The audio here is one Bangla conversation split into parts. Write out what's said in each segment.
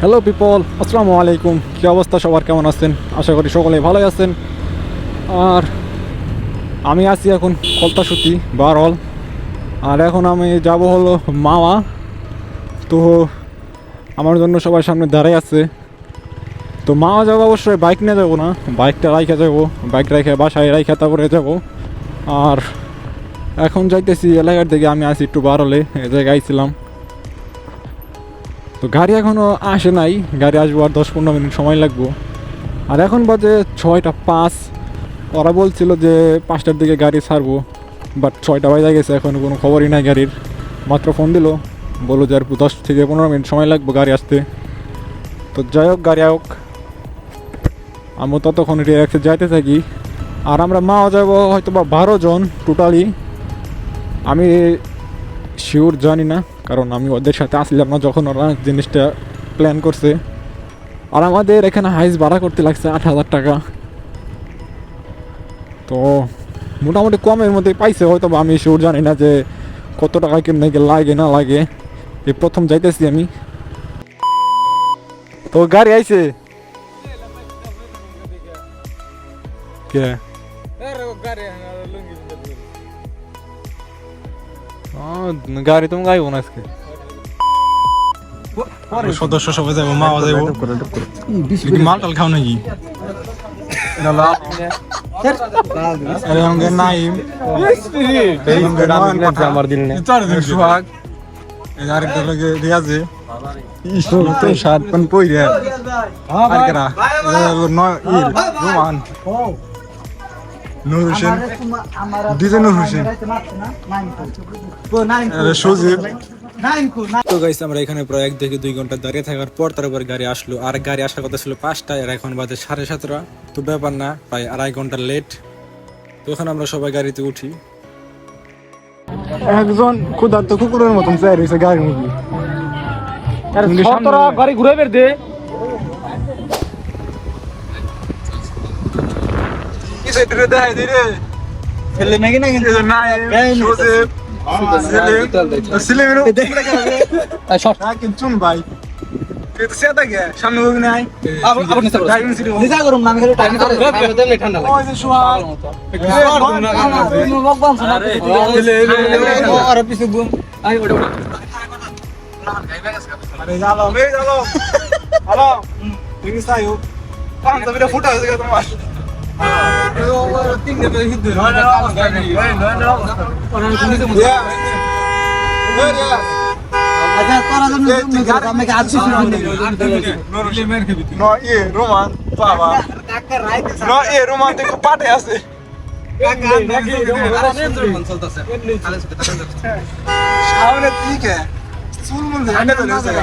হ্যালো পিপল আসসালামু আলাইকুম কী অবস্থা? সবার কেমন আছেন? আশা করি সকলে ভালোই আছেন। আর আমি আছি এখন কলতাসুতি বারল আর এখন আমি যাব হলো মামা তো আমার জন্য সবার সামনে দাঁড়াই আছে। তো মামা যাব অবশ্যই বাইক নিয়ে যাব না। বাইকটা রাইখে যাব। বাইক রাইখে বাসায় রাইখে তারপরে যাব। আর এখন যাইতেছি এলাকার দিকে। আমি আছি একটু বারলে এ জায়গায় আইছিলাম। তো গাড়ি এখনও আসে নাই। গাড়ি আসব আর দশ পনেরো মিনিট সময় লাগবো। আর এখন বাজে ছয়টা পাঁচ। ওরা বলছিল যে পাঁচটার দিকে গাড়ি ছাড়বো বাট ছয়টা বাজে গেছে, এখন কোনো খবরই নাই গাড়ির। মাত্র ফোন দিল, বলল যে আর দশ থেকে পনেরো মিনিট সময় লাগবে গাড়ি আসতে। তো যাই হোক, গাড়ি হোক আমি ততক্ষণ রিয়াক্সে যাইতে থাকি। আর আমরা মাও যাব হয়তো বা বারো জন টোটালি। আমি শিওর জানি না। কারণ আমি ওদের সাথে আসলাম না যখন ওরা জিনিসটা প্ল্যান করছে। আর আমাদের এখানে হাইস ভাড়া করতে লাগছে আট হাজার টাকা। তো মোটামুটি কমের মধ্যে পাইছে হয়তো আমি শিওর জানি না যে কত টাকা কেমনে লাগে, না লাগে। এই প্রথম যাইতেছি আমি। তো গাড়ি আইছে। কে? গাড়ি তুমি গাইব না আজকে সদস্য সবাই যাব মা যাব মাল টাল খাও নাকি? নাইম আমার দিল নেই সোহাগ। এই আরেকটা লগে রিয়াজে। শার্ট প্যান্ট পইরে। আর কেরা রোমান। নূর হোসেন ডিজে নূর হোসেন সুজিব তো গাইস আমরা এখানে প্রায় এক থেকে দুই ঘণ্টা দাঁড়িয়ে থাকার পর তারপর গাড়ি আসলো। আর গাড়ি আসার কথা ছিল পাঁচটায় আর এখন বাজে সাড়ে সাতটা। তো ব্যাপার না প্রায় আড়াই ঘণ্টা লেট তো এখন আমরা সবাই গাড়িতে উঠি। একজন ক্ষুধার্ত কুকুরের মতন চাই রয়েছে গাড়ির মধ্যে। গাড়ি ঘুরে বের দে। ছেলে নাকি না কিন্তু না লাগে আর পিছে বুম আই ওটা আচ্ছা তোরা জন্য আমাকে আছি রোমান বাবা No, এ রোমান দেখো পাটে আছে। সামনে ঠিক আছে চুল মুল ঝান্ডা চলে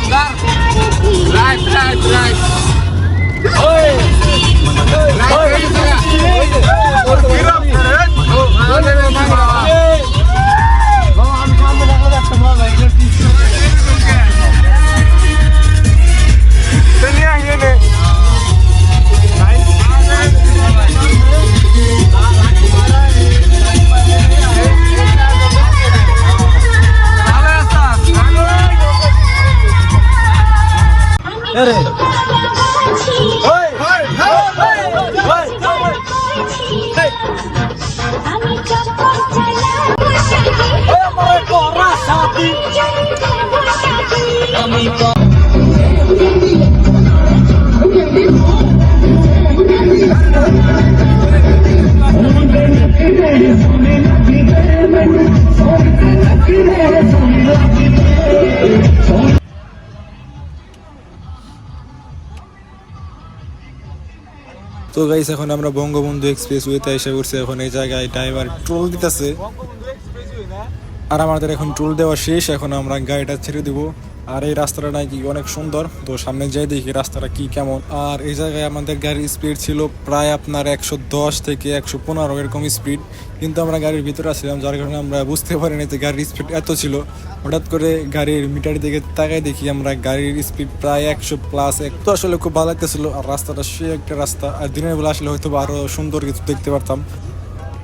গেছে একটু দেখে দিই দেশের আমি তো গাইস এখন আমরা বঙ্গবন্ধু এক্সপ্রেস ওয়েতে এসে পড়ছি। এখন এই জায়গায় ড্রাইভার ট্রোল দিতেছে। আর আমাদের এখন টুল দেওয়া শেষ, এখন আমরা গাড়িটা ছেড়ে দিব। আর এই রাস্তাটা নাকি অনেক সুন্দর। তো সামনে যাই দেখি রাস্তাটা কি কেমন। আর এই জায়গায় আমাদের গাড়ির স্পিড ছিল প্রায় আপনার একশো দশ থেকে একশো পনেরো, এরকম স্পিড কিন্তু আমরা গাড়ির ভিতরে আসছিলাম যার কারণে আমরা বুঝতে পারিনি যে গাড়ির স্পিড এত ছিল। হঠাৎ করে গাড়ির মিটার দিকে তাকাই দেখি আমরা গাড়ির স্পিড প্রায় একশো প্লাস এক। তো আসলে খুব ভালো লাগতেছিল। আর রাস্তাটা সে একটা রাস্তা। আর দিনের বেলা আসলে হয়তো বা আরও সুন্দর কিছু দেখতে পারতাম।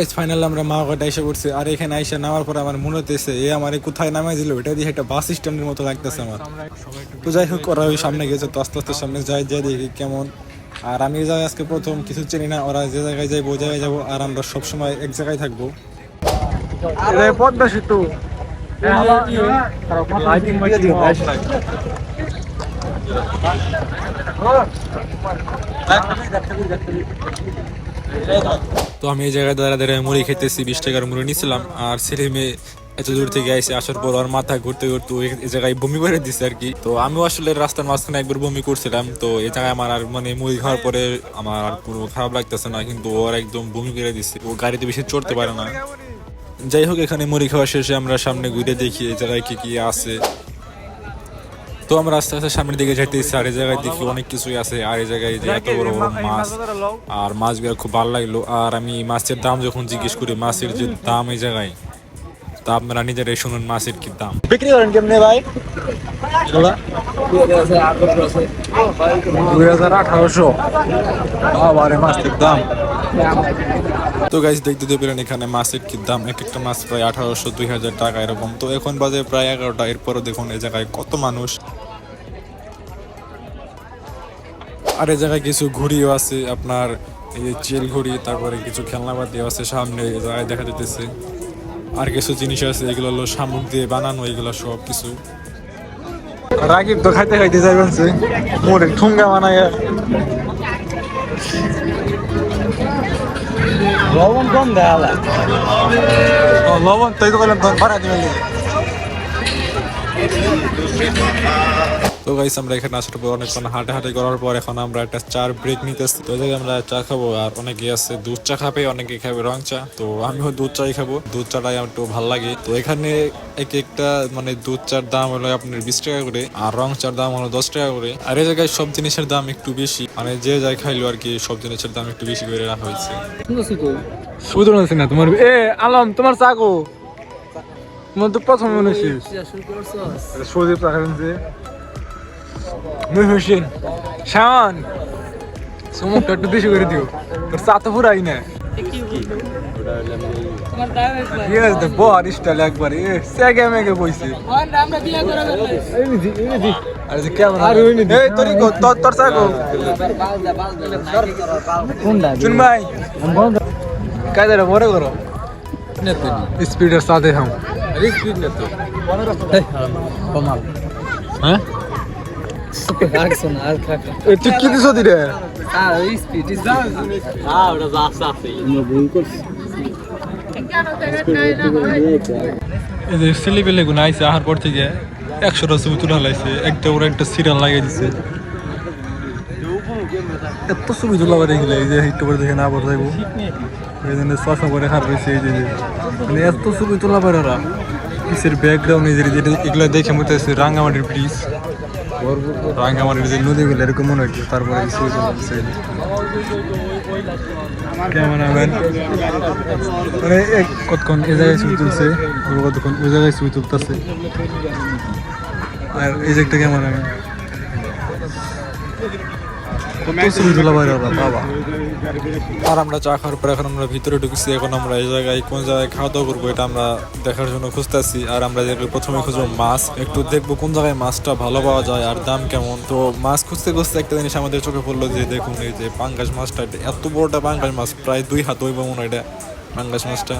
গাইজ ফাইনাল আমরা মা ঘাটে এসে পড়ছি আর এখানে আইসা নামার পর আমার মনে হতেছে এ আমার কোথায় নামাই দিল এটা দিয়ে একটা বাস স্ট্যান্ডের মতো লাগতেছে আমার তো যাই হোক ওরা ওই সামনে গেছে তো আস্তে আস্তে সামনে যাই যাই দেখি কেমন আর আমি যাই আজকে প্রথম কিছু চিনি না ওরা যে জায়গায় যাই ওই জায়গায় যাব আর আমরা সবসময় এক জায়গায় থাকব পদ্মা সেতু তো আমি এই জায়গায় দাঁড়া দাঁড়িয়ে মুড়ি খেতেছি, বিশ টাকার মুড়ি নিয়েছিলাম আর ছেলে মেয়ে এত দূর থেকে আইসে আসার পর আর মাথা ঘুরতে ঘুরতে এই জায়গায় বমি করে দিছে আর কি। তো আমিও আসলে রাস্তার মাঝখানে একবার বমি করছিলাম, তো এই জায়গায় আমার আর মানে মুড়ি খাওয়ার পরে আমার আর পুরো খারাপ লাগতেছে না, কিন্তু ওর একদম বমি করে দিছে। ও গাড়িতে বেশি চড়তে পারে না। যাই হোক, এখানে মুড়ি খাওয়া শেষে আমরা সামনে ঘুরে দেখি এই জায়গায় কি কি আছে। তো আমরা আস্তে আস্তে সামনের দিকে যাইতেছি, আর এই জায়গায় দেখি অনেক কিছুই আছে, আর এই জায়গায় যে এত বড় বড় মাছ, আর মাছগুলো খুব ভালো লাগল। আর আমি মাছের দাম যখন জিজ্ঞেস করি, মাছের যে দাম এই জায়গায়, তা আপনারা নিজেরাই শুনুন মাছের কি দাম। বিক্রি করেন কেমনে ভাই? দুই হাজার আঠারোশো। আবার মাছের দাম। তো গাইজ দেখতে তো পেলেন এখানে মাছের কি দাম? এক একটা মাছ প্রায় আঠারোশো, দুই হাজার টাকা এরকম। তো এখন বাজে প্রায় এগারোটা। এরপরও দেখুন এই জায়গায় কত মানুষ। আর এই জায়গায় কিছু ঘুড়িও আছে, আপনার এই যে চেল ঘুড়ি, তারপরে কিছু খেলনাপাতিও আছে সামনে এই জায়গায় দেখা যেতেছে আর কিছু জিনিস আছে, এগুলো হলো শামুক দিয়ে বানানো, এগুলো সব কিছু। রাগিব তো খাইতে খাইতে যাবেন মোরে ঠুঙ্গা বানায় লবণ কম দেয়া লবণ তাই তো তখন ভাড়া দিবেন তো গাইস আমরা এখানে আসার পর অনেকক্ষণ হাঁটে হাঁটে করার পর এখন আমরা একটা চার ব্রেক নিতেছি। তো জায়গায় আমরা চা খাব আর অনেকে আছে দুধ চা খাবে অনেকে খাবে রং চা। তো আমিও দুধ চাই খাব দুধ চাটাই আমার একটু ভালো লাগে। তো এখানে এক একটা মানে দুধ চার দাম হলো আপনার বিশ টাকা করে আর রং চার দাম হলো দশ টাকা করে। আর এই জায়গায় সব জিনিসের দাম একটু বেশি। মানে যে যাই খাইলো আর কি সব জিনিসের দাম একটু বেশি করে রাখা হয়েছে। না তোমার এ আলম তোমার চাকো তোমার তো প্রথম মনে যে? মুই হোসেন শাওন সমুখটা একটু বেশি করে দিও। তোর চা তো পুরাই না Yes, the bar is still like bar. Yes, second mega boys. আরে যে ক্যামেরা আর হইনি এই তোরি গো তোর তোর সা গো স্পিডের সাথে তুই কি দিছ দিরে আইসে আহার পর থেকে একশোটা ছবি তুলে হালাইছে একটা ওরা একটা সিরিয়াল লাগিয়ে দিছে। এত ছবি তোলা পারে গেলে এই যে একটু করে দেখে না আবার যাইব এই জন্য চশমা করে রয়েছে এই যে। মানে এত ছবি তোলা পারে ওরা। পিসের ব্যাকগ্রাউন্ড এই যে এগুলো দেখে মতো আছে রাঙ্গামাটির ব্রিজ এরকম মনে হচ্ছে তারপরে কতক্ষণ এ জায়গায় ছবি তুলছে? কতক্ষণ ওই জায়গায় ছবি তুলতেছে। আর এই যে একটা ক্যামেরাম্যান। আর আমরা চা খাওয়ার পর এখন আমরা ভিতরে ঢুকছি, এখন আমরা এই জায়গায় কোন জায়গায় খাওয়া দাওয়া করব এটা আমরা দেখার জন্য খুঁজতেছি। আর আমরা যেগুলো প্রথমে খুঁজবো, মাছ। একটু দেখব কোন জায়গায় মাছটা ভালো পাওয়া যায় আর দাম কেমন। তো মাছ খুঁজতে খুঁজতে একটা জিনিস আমাদের চোখে পড়ল যে, দেখুন এই যে পাঙ্গাস মাছটা এত বড়টা পাঙ্গাস মাছ, প্রায় দুই হাত হইব মনে হয় এটা। পাঙ্গাস মাছটা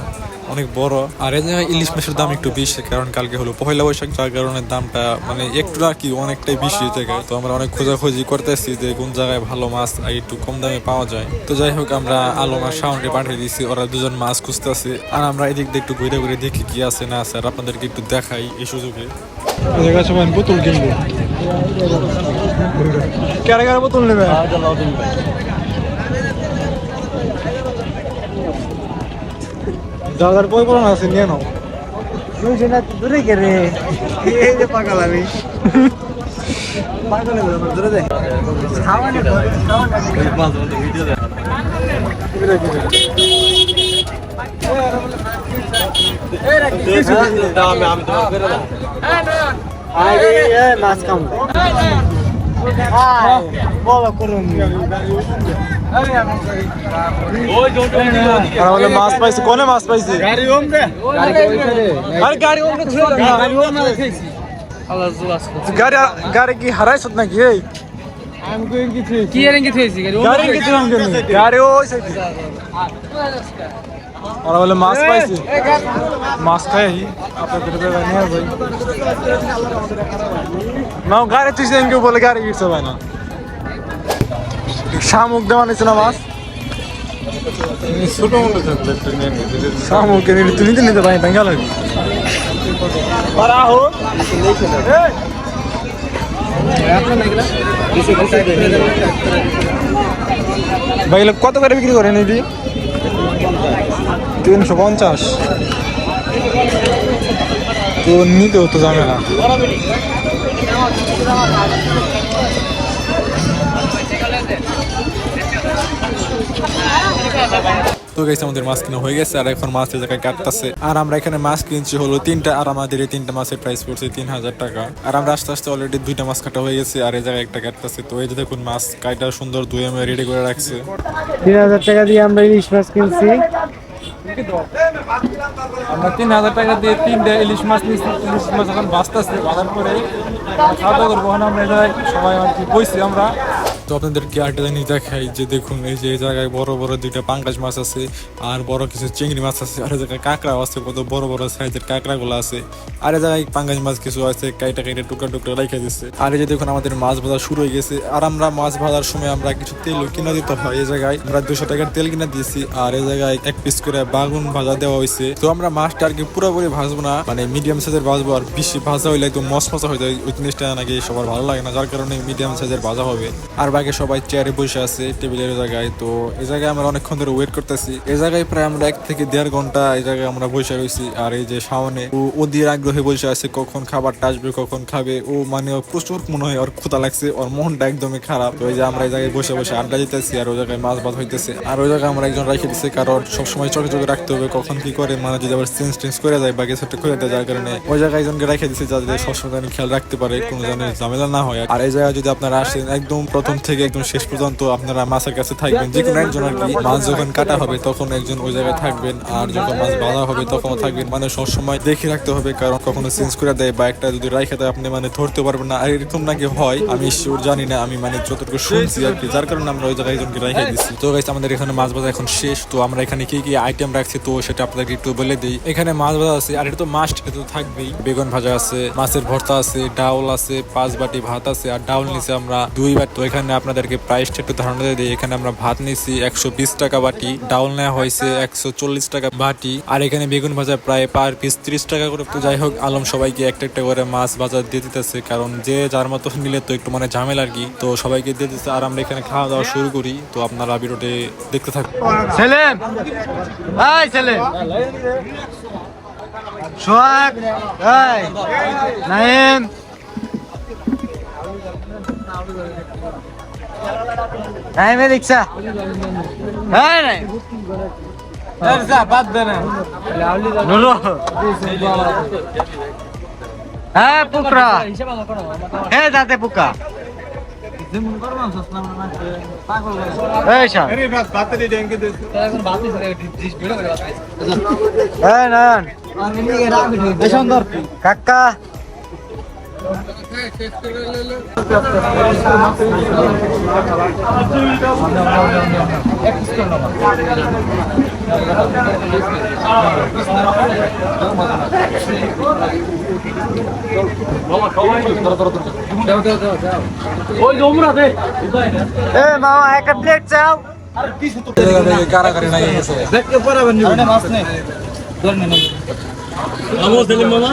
অনেক বড়। আর এই জায়গায় ইলিশ মাছের দাম একটু বেশি কারণ কালকে হলো পহেলা বৈশাখ যার কারণে দামটা মানে একটু না কি অনেকটাই বেশি এই জায়গায় তো আমরা অনেক খোঁজাখুঁজি করতেছি যে কোন জায়গায় ভালো মাছ আর একটু কম দামে পাওয়া যায়। তো যাই হোক আমরা আলম আর সাউন্ডে পাঠিয়ে দিয়েছি ওরা দুজন মাছ খুঁজতেছে। আর আমরা এদিক দিয়ে একটু ঘুরে ঘুরে দেখি কি আছে না আছে আর আপনাদেরকে একটু দেখাই এই সুযোগে। সবাই বোতল কিনবো। কারা কারা বোতল নেবে? যাদের বই পড়ানো আছে নিয়ে নাও আমি আমি তো করে দাও ওই জোটো আর বলে মাছ পাইছে। কোনে মাছ পাইছে? গাড়ি ওম আরে গাড়ি ওম রে গাড়ি ওম রে গাড়ি গাড়ি কি হারাইছ নাকি? এই। কি এর ইঙ্গিত হয়েছে গাড়ি কি দিলাম কেন গাড়ি ওই সাইডে। আর বলে মাছ পাইছে। মাছ খাই আপনাদের বেলা নিয়ে যাই। না গাড়ি তুই বলে গাড়ি গিয়েছে ভাই না শামুক দেওয়া নিচ্ছে না মাছ? শামুক নিতে পারি ভাই কত করে বিক্রি করেন এটি তিনশো পঞ্চাশ। তো নিতে হতো ঝামেলা তো গেছে আমাদের মাছ কিনা হয়ে গেছে আর এখন মাছের জায়গায় কাটতেছে। আর আমরা এখানে মাছ কিনছি হলো তিনটা আর আমাদের এই তিনটা মাছের প্রাইস পড়ছে তিন হাজার টাকা। আর আমরা আস্তে আস্তে অলরেডি দুইটা মাছ কাটা হয়ে গেছে আর এই জায়গায় একটা কাটতেছে। তো এই যে দেখুন মাছ কাটা সুন্দর ধুয়ে রেডি করে রাখছে। তিন হাজার টাকা দিয়ে আমরা ইলিশ মাছ কিনছি। আমরা তিন হাজার টাকা দিয়ে তিনটা ইলিশ মাছ নিচ্ছি ইলিশ মাছ এখন বাঁচতেছে বাজার করে খাওয়া দাওয়া করব। আমরা এই জায়গায় সবাই আর কি বইছি আমরা। তো আপনাদেরকে আরেকটা জিনিস দেখাই যে দেখুন, এই যে এই জায়গায় বড় বড় দুইটা পাঙ্গাস মাছ আছে আর বড় কিছু চিংড়ি মাছ আছে, আর জায়গায় কাঁকড়া আছে, কত বড় বড় সাইজের কাঁকড়াগুলো আছে। আর এই জায়গায় পাঙ্গাস মাছ কিছু আছে, কাইটা কাইটা টুকরা টুকরা রেখে দিচ্ছে আর এই যে দেখুন, আমাদের মাছ ভাজা শুরু হয়ে গেছে। আর আমরা মাছ ভাজার সময় আমরা কিছু তেল কিনে দিতে হয়। এই জায়গায় আমরা দুশো টাকার তেল কিনে দিয়েছি। আর এই জায়গায় এক পিস করে বাগুন ভাজা দেওয়া হয়েছে। তো আমরা মাছটা আর কি পুরোপুরি ভাজবো না মানে মিডিয়াম সাইজের ভাজবো। আর বেশি ভাজা হইলে একদম মশ মশা হয়ে যায়। ওই জিনিসটা নাকি সবার ভালো লাগে না, যার কারণে মিডিয়াম সাইজের ভাজা হবে। আর বাকি সবাই চেয়ারে বসে আছে, টেবিলের জায়গায়। তো এই জায়গায় আমরা অনেকক্ষণ ধরে ওয়েট করতেছি। এই জায়গায় প্রায় আমরা এক থেকে দেড় ঘণ্টা এই জায়গায় আমরা বসে রয়েছি আর এই যে সামনে ও ওদের আগ্রহে বসে আছে, কখন খাবারটা আসবে, কখন খাবে, ও মানে প্রচুর মনে হয় ওর ক্ষুধা লাগছে, ওর মনটা একদমই খারাপ। তো এই যে আমরা এই জায়গায় বসে বসে আড্ডা দিতেছি আর ওই জায়গায় মাছ ভাত হইতেছে। আর ওই জায়গায় আমরা একজন রেখে দিচ্ছি কারণ সবসময় চোখে চোখে রাখতে হবে, কখন কি করে মানে যদি আবার চেঞ্জ টেঞ্জ করে যায় বা কিছু করে দেয়, যার কারণে ওই জায়গায় একজনকে রেখে দিচ্ছে যাতে সবসময় খেয়াল রাখতে পারে, কোনো জানের ঝামেলা না হয়। আর এই জায়গায় যদি আপনারা আসেন, একদম প্রথম থেকে একদম শেষ পর্যন্ত আপনারা মাছের কাছে থাকবেন। যে কোনো একজন আর কি, মাছ যখন কাটা হবে তখন একজন ওই জায়গায় থাকবেন। আর যখন মাছ বাঁধা হবে তখনও থাকবেন। মানে সবসময় দেখে রাখতে হবে, কারণ কখনো চেঞ্জ করে দেয় বা একটা যদি রাইখে দেয়, আপনি মানে ধরতে পারবেন না। আর এরকম নাকি হয়, আমি শিওর জানি না। আমি মানে যতটুকু শুনছি আর কি, যার কারণে আমরা ওই জায়গায় একজনকে রাইখে দিচ্ছি তো গাইস আমাদের এখানে মাছ ভাজা এখন শেষ। তো আমরা এখানে কি কি আইটেম রাখছি, তো সেটা আপনাদেরকে একটু বলে দিই। এখানে মাছ ভাজা আছে, আর এটা তো মাস্ট এটা তো থাকবেই। বেগুন ভাজা আছে, মাছের ভর্তা আছে, ডাউল আছে, পাঁচ বাটি ভাত আছে, আর ডাউল নিচে আমরা দুই বাটি। তো এখানে আপনাদেরকে প্রাইসটা একটু ধারণা দিয়ে দিই। এখানে আমরা ভাত নিছি একশো টাকা বাটি ডাউল নেওয়া হয়েছে একশো চল্লিশ টাকা বাটি, আর এখানে বেগুন ভাজা প্রায় পার পিস ত্রিশ টাকা করে। তো যাই হোক, আলম সবাইকে একটা একটা করে মাছ ভাজা দিয়ে দিতেছে, কারণ যে যার মতো নিলে তো একটু মানে ঝামেলা আর কি। তো সবাইকে দিয়ে দিতেছে, আর আমরা এখানে খাওয়া দাওয়া শুরু করি। তো আপনারা ভিডিওতে দেখতে থাকুন। নাইম নাইমে রিক্সা। হ্যাঁ নাইম নুরু হ্যাঁ পুকরা। হ্যাঁ দাঁতে পুকা। কাকা। মামা একটা প্লেট চাও আমো সেলিম মামা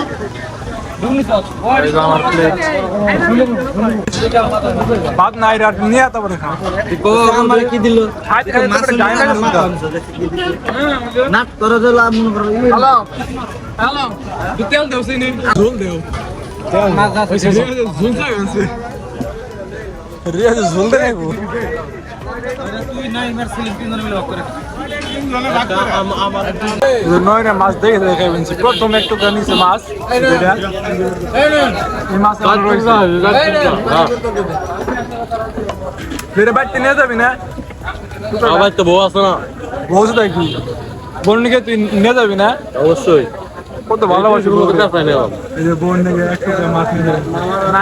ভাত নাই রাত নিয়ে তারপরে খা আমার কি দিল? নাট করে দিল। মনে করো হ্যালো হ্যালো তেল দেও সিনি। ঝোল দেও। ঝোল খাই আছে। ঝোল দে নেব নয় না মাছ দেখে দেখে প্রথম একটু নিচে মাছ এই মাছ ফিরে বাড়িতে নিয়ে যাবি না? আমার তো বউ আছে না। বলছো তাই কি? বোনকে তুই নিয়ে যাবি না? অবশ্যই। কত ভালোবাসি বোন নিয়ে একটু মাছ নিয়ে না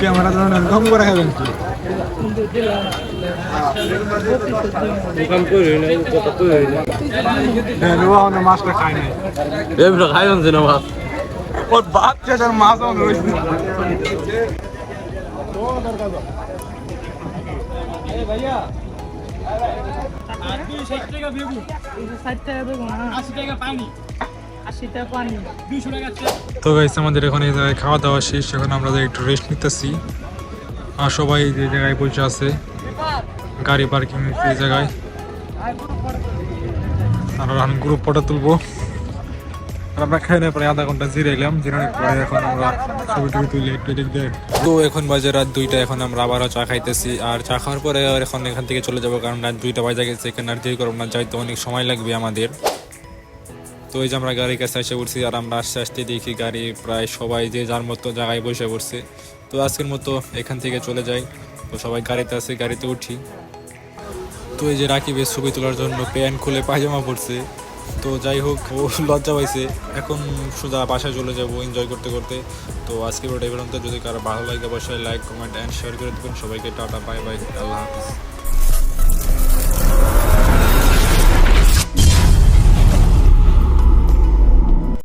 ক্যামেরা তো কম করে খাবেন। না হ্যাঁ মাছটা খায় নাই। খাইবেন না মাছ। ওর শেষ আর মাছ আমার তো গাইস আমাদের এখন এই জায়গায় খাওয়া দাওয়া শেষ। এখন আমরা একটু রেস্ট নিতেছি। আর সবাই যে জায়গায় বসে আছে গাড়ি পার্কিং এই জায়গায়। আর আমি গ্রুপ ফটো তুলবো। আর আমরা খাই না প্রায় আধা ঘণ্টা জিরাইলাম জিরানোর পরে এখন আমরা ছবি টবি তুলে একটু এদিক তো এখন বাজে রাত দুইটা এখন আমরা আবারও চা খাইতেছি। আর চা খাওয়ার পরে এখন এখান থেকে চলে যাব কারণ রাত দুইটা বাজে গেছে। এখানে আর দেরি করব না যাইতে অনেক সময় লাগবে আমাদের। তো এই যে আমরা গাড়ির কাছে এসে পড়ছি আর আমরা আস্তে আস্তে দেখি গাড়ি প্রায় সবাই যে যার মতো জায়গায় বসে পড়ছে। তো আজকের মতো এখান থেকে চলে যাই। তো সবাই গাড়িতে আছে, গাড়িতে উঠি। তো এই যে রাকিবের ছবি তোলার জন্য প্যান্ট খুলে পায়জামা পরছে। তো যাই হোক, ও লজ্জা পাইছে। এখন সোজা বাসায় চলে যাব এনজয় করতে করতে। তো আজকে ভিডিও পর্যন্ত। যদি কারও ভালো লাগে, অবশ্যই লাইক কমেন্ট অ্যান্ড শেয়ার করে দেবেন। সবাইকে টাটা বাই বাই আল্লাহ হাফিজ।